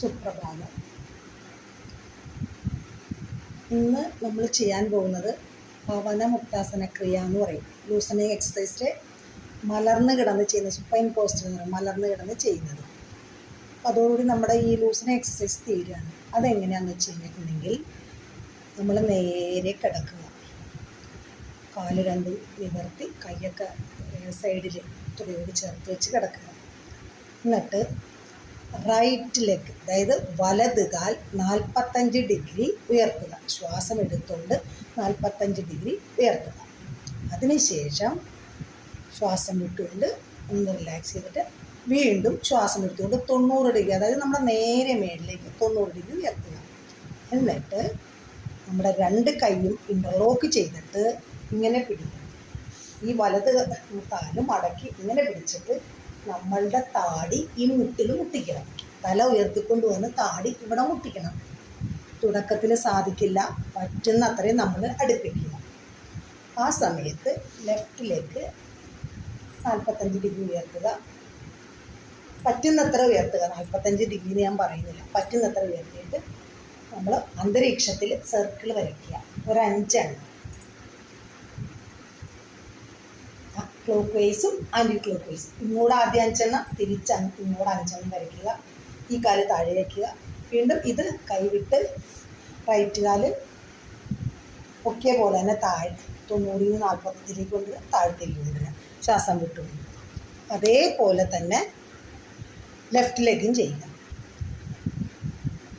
സുപ്രഭാതം. ഇന്ന് നമ്മൾ ചെയ്യാൻ പോകുന്നത് പവന മുക്താസന ക്രിയ എന്ന് പറയും. ലൂസണിങ് എക്സസൈസിൽ മലർന്ന് കിടന്ന് ചെയ്യുന്ന സുപ്പൈൻ പോസ്റ്റർ എന്ന് പറയും മലർന്ന് കിടന്ന് ചെയ്യുന്നത്. അപ്പോൾ അതോടുകൂടി നമ്മുടെ ഈ ലൂസണിങ് എക്സസൈസ് തീരുകയാണ്. അതെങ്ങനെയാണെന്ന് വെച്ച് കഴിഞ്ഞിട്ടുണ്ടെങ്കിൽ നമ്മൾ നേരെ കിടക്കുക. കാൽ രണ്ടും നിവർത്തി കൈയൊക്കെ സൈഡിൽ തുണിയോട് ചേർത്ത് വെച്ച് കിടക്കുക. എന്നിട്ട് റൈറ്റ് ലെഗ് അതായത് വലത് കാൽ നാൽപ്പത്തഞ്ച് ഡിഗ്രി ഉയർത്തുക. ശ്വാസം എടുത്തുകൊണ്ട് നാൽപ്പത്തഞ്ച് ഡിഗ്രി ഉയർത്തുക. അതിനുശേഷം ശ്വാസം വിട്ടുകൊണ്ട് ഒന്ന് റിലാക്സ് ചെയ്തിട്ട് വീണ്ടും ശ്വാസം എടുത്തുകൊണ്ട് തൊണ്ണൂറ് ഡിഗ്രി അതായത് നമ്മുടെ നേരെ മേളിലേക്ക് തൊണ്ണൂറ് ഡിഗ്രി ഉയർത്തുക. എന്നിട്ട് നമ്മുടെ രണ്ട് കൈയും ഇന്റർലോക്ക് ചെയ്തിട്ട് ഇങ്ങനെ പിടിക്കുക. ഈ വലത് കാലും മടക്കി ഇങ്ങനെ പിടിച്ചിട്ട് നമ്മളുടെ താടി ഈ മുട്ടിൽ മുട്ടിക്കണം. തല ഉയർത്തിക്കൊണ്ട് വന്ന് താടി ഇവിടെ മുട്ടിക്കണം. തുടക്കത്തിൽ സാധിക്കില്ല പറ്റുന്ന അത്രയും നമ്മൾ അടുപ്പിക്കുക. ആ സമയത്ത് ലെഫ്റ്റിലേക്ക് നാൽപ്പത്തഞ്ച് ഡിഗ്രി ഉയർത്തുക. പറ്റുന്നത്ര ഉയർത്തുക. നാൽപ്പത്തഞ്ച് ഡിഗ്രി ഞാൻ പറയുന്നില്ല. പറ്റുന്നത്ര ഉയർത്തിയിട്ട് നമ്മൾ അന്തരീക്ഷത്തിൽ സർക്കിൾ വരയ്ക്കുക. ഒരു അഞ്ചെണ്ണം ക്ലോക്ക് വൈസും ആന്റി ക്ലോക്ക് വൈസും ഇങ്ങോട്ട് ആദ്യം അഞ്ചെണ്ണം തിരിച്ച് ഇങ്ങോട്ട് അഞ്ചെണ്ണം വരയ്ക്കുക. ഈ കാൽ താഴെ വയ്ക്കുക. വീണ്ടും ഇത് കൈവിട്ട് റൈറ്റ് കാൽ ഒക്കെ പോലെ തന്നെ താഴെ തൊണ്ണൂറിൽ നിന്ന് നാൽപ്പത്തിലേക്ക് കൊണ്ടുവരിക താഴത്തേക്ക് കൊണ്ടുവരിക. ശ്വാസം വിട്ടു അതേപോലെ തന്നെ ലെഫ്റ്റ് ലെഗും ചെയ്യുക.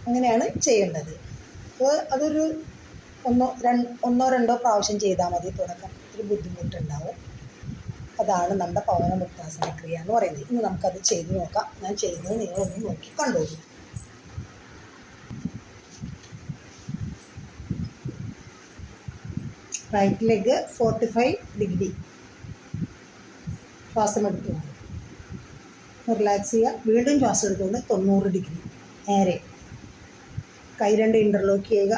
അങ്ങനെയാണ് ചെയ്യേണ്ടത്. അപ്പോൾ അതൊരു ഒന്നോ രണ്ട് ഒന്നോ രണ്ടോ പ്രാവശ്യം ചെയ്താൽ മതി. തുടക്കം ഒരു ബുദ്ധിമുട്ടുണ്ടാവും. അതാണ് നമ്മുടെ പവന മുക്താസന ക്രിയ എന്ന് പറയുന്നത്. ഇന്ന് നമുക്കത് ചെയ്ത് നോക്കാം. ഞാൻ ചെയ്യുന്നത് നിങ്ങളൊന്ന് നോക്കി കണ്ടോളൂ. Right leg forty five degree ശ്വാസം എടുത്തുകൊണ്ട് റിലാക്സ് ചെയ്യുക. വീണ്ടും ശ്വാസം എടുത്തുകൊണ്ട് തൊണ്ണൂറ് ഡിഗ്രി നേരെ. കൈ രണ്ട് ഇന്റർലോക്ക് ചെയ്യുക.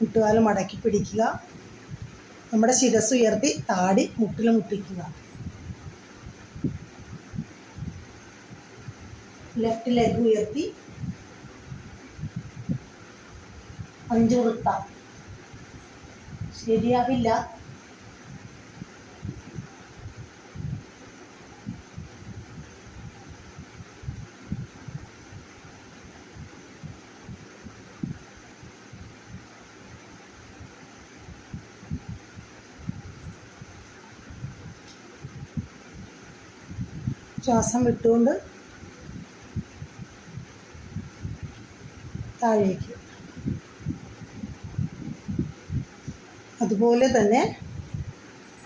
മുട്ടുകാലം മടക്കി പിടിക്കുക. നമ്മുടെ ശിരസ് ഉയർത്തി താടി മുട്ടിൽ മുട്ടിക്കുക. ലെഫ്റ്റ് ലെഗ് ഉയർത്തി അഞ്ചു വൃത്ത. ശരിയാവില്ല. ശ്വാസം വിട്ടുകൊണ്ട് താഴേക്ക്. അതുപോലെ തന്നെ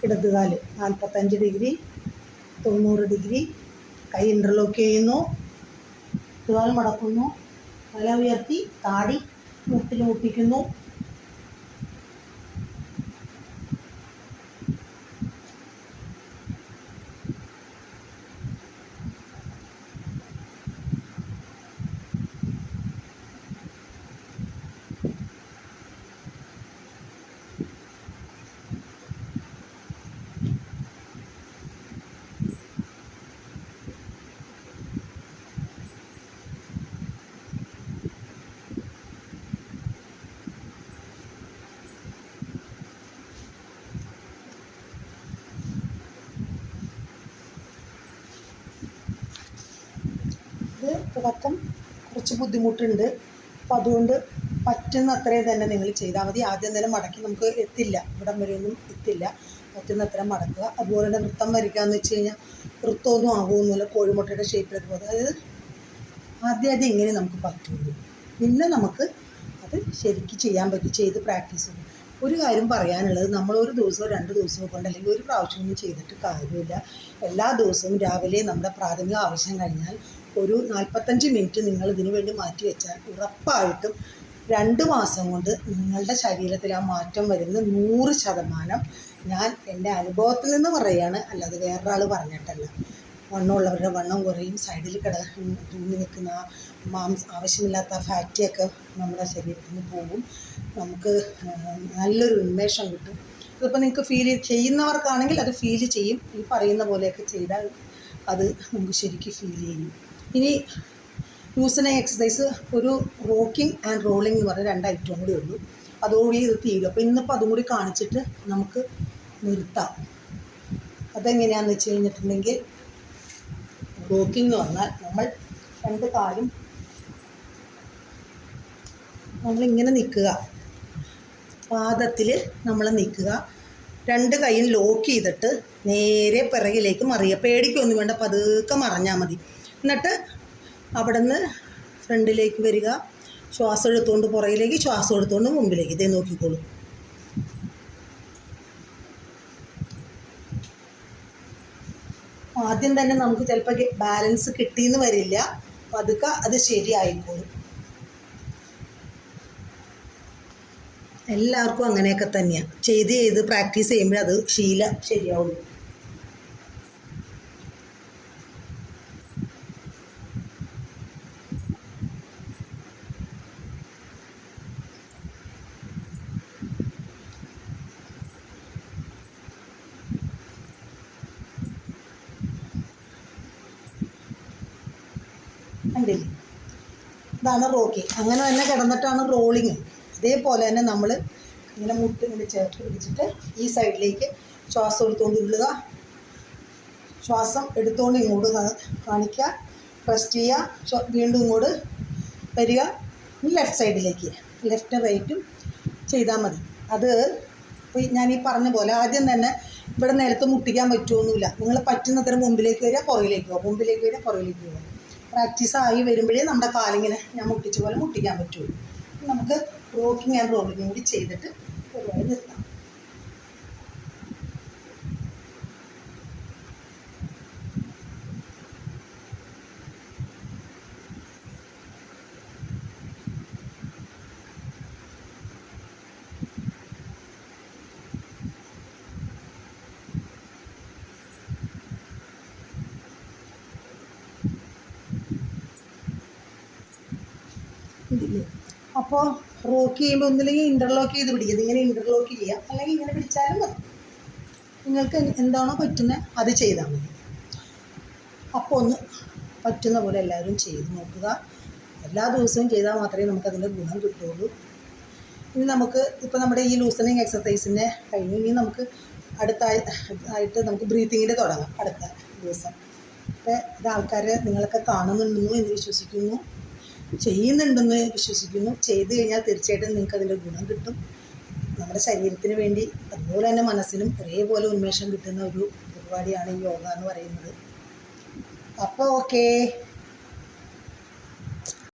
ഇടതുകാൽ നാൽപ്പത്തഞ്ച് ഡിഗ്രി തൊണ്ണൂറ് ഡിഗ്രി കൈ ഇന്റർലോക്ക് ചെയ്യുന്നു. ഇടതുകാൽ മടക്കുന്നു. തല ഉയർത്തി താടി മുട്ടിൽ മുട്ടിക്കുന്നു ഇത് കുറച്ച് ബുദ്ധിമുട്ടുണ്ട്. അപ്പോൾ അതുകൊണ്ട് പറ്റുന്ന അത്രയും തന്നെ നിങ്ങൾ ചെയ്താൽ മതി. ആദ്യം തന്നെ മടക്കി നമുക്ക് എത്തില്ല. ഇവിടം വരെയൊന്നും എത്തില്ല. പറ്റുന്ന അത്രയും മടക്കുക. അതുപോലെ തന്നെ വൃത്തം വരയ്ക്കുക എന്ന് വെച്ച് കഴിഞ്ഞാൽ വൃത്തമൊന്നും ആകുമൊന്നുമില്ല കോഴിമുട്ടയുടെ ഷേപ്പിലൊക്കെ അതുപോലെ. അതായത് ആദ്യം ആദ്യം ഇങ്ങനെ നമുക്ക് പറ്റുള്ളൂ. പിന്നെ നമുക്ക് അത് ശരിക്ക് ചെയ്യാൻ പറ്റും. ചെയ്ത് പ്രാക്ടീസ് ചെയ്യും ഒരു കാര്യം പറയാനുള്ളത് നമ്മൾ ഒരു ദിവസമോ രണ്ട് ദിവസമോ കൊണ്ട് അല്ലെങ്കിൽ ഒരു പ്രാവശ്യം ഒന്നും ചെയ്തിട്ട് കാര്യമില്ല. എല്ലാ ദിവസവും രാവിലെ നമ്മുടെ പ്രാഥമിക ആവശ്യം കഴിഞ്ഞാൽ ഒരു നാൽപ്പത്തഞ്ച് മിനിറ്റ് നിങ്ങൾ ഇതിനു വേണ്ടി മാറ്റി വെച്ചാൽ ഉറപ്പായിട്ടും രണ്ട് മാസം കൊണ്ട് നിങ്ങളുടെ ശരീരത്തിൽ ആ മാറ്റം വരുന്നത് നൂറ് ശതമാനം ഞാൻ എന്റെ അനുഭവത്തിൽ നിന്ന് പറയുകയാണ്. അല്ലാതെ വേറൊരാൾ പറഞ്ഞിട്ടല്ല. വണ്ണമുള്ളവരുടെ വണ്ണം കുറയും സൈഡിൽ കിട തൂങ്ങി നിൽക്കുന്ന മാംസ ആവശ്യമില്ലാത്ത ഫാറ്റിയൊക്കെ നമ്മുടെ ശരീരത്തിൽ നിന്ന് പോകും. നമുക്ക് നല്ലൊരു ഉന്മേഷം കിട്ടും. ഇതിപ്പോൾ നിങ്ങൾക്ക് ഫീൽ ചെയ്യുന്നവർക്കാണെങ്കിൽ അത് ഫീൽ ചെയ്യും. ഈ പറയുന്ന പോലെയൊക്കെ ചെയ്താൽ അത് നമുക്ക് ശരിക്കും ഫീൽ ചെയ്യും. ഇനി ലൂസന എക്സസൈസ് ഒരു റോക്കിംഗ് ആൻഡ് റോളിംഗ് എന്ന് പറഞ്ഞ രണ്ട് ഐറ്റം കൂടി ഉള്ളൂ. അതോടുകൂടി ഇത് തീരും. അപ്പോൾ ഇന്നിപ്പോൾ അതും കൂടി കാണിച്ചിട്ട് നമുക്ക് നിർത്താം. അതെങ്ങനെയാണെന്ന് വെച്ച് കഴിഞ്ഞിട്ടുണ്ടെങ്കിൽ റോക്കിംഗ് എന്ന് പറഞ്ഞാൽ നമ്മൾ രണ്ട് കാലും നമ്മളിങ്ങനെ നിൽക്കുക. പാദത്തിൽ നമ്മൾ നിൽക്കുക. രണ്ട് കൈയും ലോക്ക് ചെയ്തിട്ട് നേരെ പിറകിലേക്ക് മറിയുക. പേടിക്കൊന്നും വേണ്ട പതുക്കെ മറഞ്ഞാൽ മതി. എന്നിട്ട് അവിടെ നിന്ന് ഫ്രണ്ടിലേക്ക് വരിക. ശ്വാസം എടുത്തുകൊണ്ട് പുറകിലേക്ക് ശ്വാസം എടുത്തുകൊണ്ട് മുമ്പിലേക്ക്. ഇതേ നോക്കിക്കോളൂ. ആദ്യം തന്നെ നമുക്ക് ചിലപ്പോൾ ബാലൻസ് കിട്ടിയെന്ന് വരില്ല. പതുക്കെ അത് ശരിയായിക്കോളും. എല്ലാവർക്കും അങ്ങനെയൊക്കെ തന്നെയാണ് ചെയ്ത് ചെയ്ത് പ്രാക്ടീസ് ചെയ്യുമ്പോഴത് ശീലം ശരിയാവുള്ളൂ. കണ്ടില്ലേ? ഇതാണ് റോക്കിങ് അങ്ങനെ തന്നെ കിടന്നിട്ടാണ് റോളിങ് അതേപോലെ തന്നെ നമ്മൾ ഇങ്ങനെ മുട്ട് ഇങ്ങനെ ചേർത്ത് പിടിച്ചിട്ട് ഈ സൈഡിലേക്ക് ശ്വാസം എടുത്തുകൊണ്ട് ഉള്ളുക ശ്വാസം എടുത്തുകൊണ്ട് ഇങ്ങോട്ട് കാണിക്കുക. റെസ്റ്റ് ചെയ്യുക. വീണ്ടും ഇങ്ങോട്ട് വരിക. ലെഫ്റ്റ് സൈഡിലേക്ക് ലെഫ്റ്റും റൈറ്റും ചെയ്താൽ മതി. അത് ഞാൻ ഈ പറഞ്ഞ പോലെ ആദ്യം തന്നെ ഇവിടെ നിലത്ത് മുട്ടിക്കാൻ പറ്റുമൊന്നുമില്ല നിങ്ങൾ പറ്റുന്നത്ര മുമ്പിലേക്ക് വരിക പുറകിലേക്ക് പോകുക മുമ്പിലേക്ക് വരിക പുറകിലേക്ക് പോകുക പ്രാക്ടീസ് ആയി വരുമ്പോഴേ നമ്മുടെ കാലിങ്ങനെ ഞാൻ മുട്ടിച്ച പോലെ മുട്ടിക്കാൻ പറ്റുള്ളൂ. നമുക്ക് റോക്കിങ് ആൻഡ് റോളിങ് കൂടി ചെയ്തിട്ട് പരിപാടി നിർത്താം. ഇതില്ലേ അപ്പോൾ റോക്ക് ചെയ്യുമ്പോൾ ഒന്നില്ലെങ്കിൽ ഇന്റർലോക്ക് ചെയ്ത് പിടിക്കുക ഇങ്ങനെ ഇന്റർലോക്ക് ചെയ്യുക. അല്ലെങ്കിൽ ഇങ്ങനെ പിടിച്ചാലും മതി. നിങ്ങൾക്ക് എന്താണോ പറ്റുന്നത് അത് ചെയ്താൽ മതി. അപ്പോൾ ഒന്ന് പറ്റുന്ന പോലെ എല്ലാവരും ചെയ്ത് നോക്കുക. എല്ലാ ദിവസവും ചെയ്താൽ മാത്രമേ നമുക്ക് നമുക്കതിന്റെ ഗുണം കിട്ടുള്ളൂ ഇനി നമുക്ക് ഇപ്പോൾ നമ്മുടെ ഈ ലൂസണിങ് എക്സസൈസിനെ കഴിഞ്ഞു ഇനി നമുക്ക് അടുത്ത ആയി- ആയിട്ട് നമുക്ക് ബ്രീത്തിങ്ങിന്റെ തുടങ്ങാം. അടുത്ത ദിവസം. അപ്പോൾ ഇത് ആൾക്കാർ നിങ്ങളൊക്കെ കാണുന്നുണ്ടെന്നു എന്ന് വിശ്വസിക്കുന്നു. ചെയ്യുന്നുണ്ടെന്ന് വിശ്വസിക്കുന്നു. ചെയ്തു കഴിഞ്ഞാൽ തീർച്ചയായിട്ടും നിങ്ങൾക്ക് അതിന്റെ ഗുണം കിട്ടും. നമ്മുടെ ശരീരത്തിന് വേണ്ടി അതുപോലെ തന്നെ മനസ്സിനും ഒരേപോലെ ഉന്മേഷം കിട്ടുന്ന ഒരു പരിപാടിയാണ് ഈ യോഗ എന്ന് പറയുന്നത്. അപ്പോൾ ഓക്കേ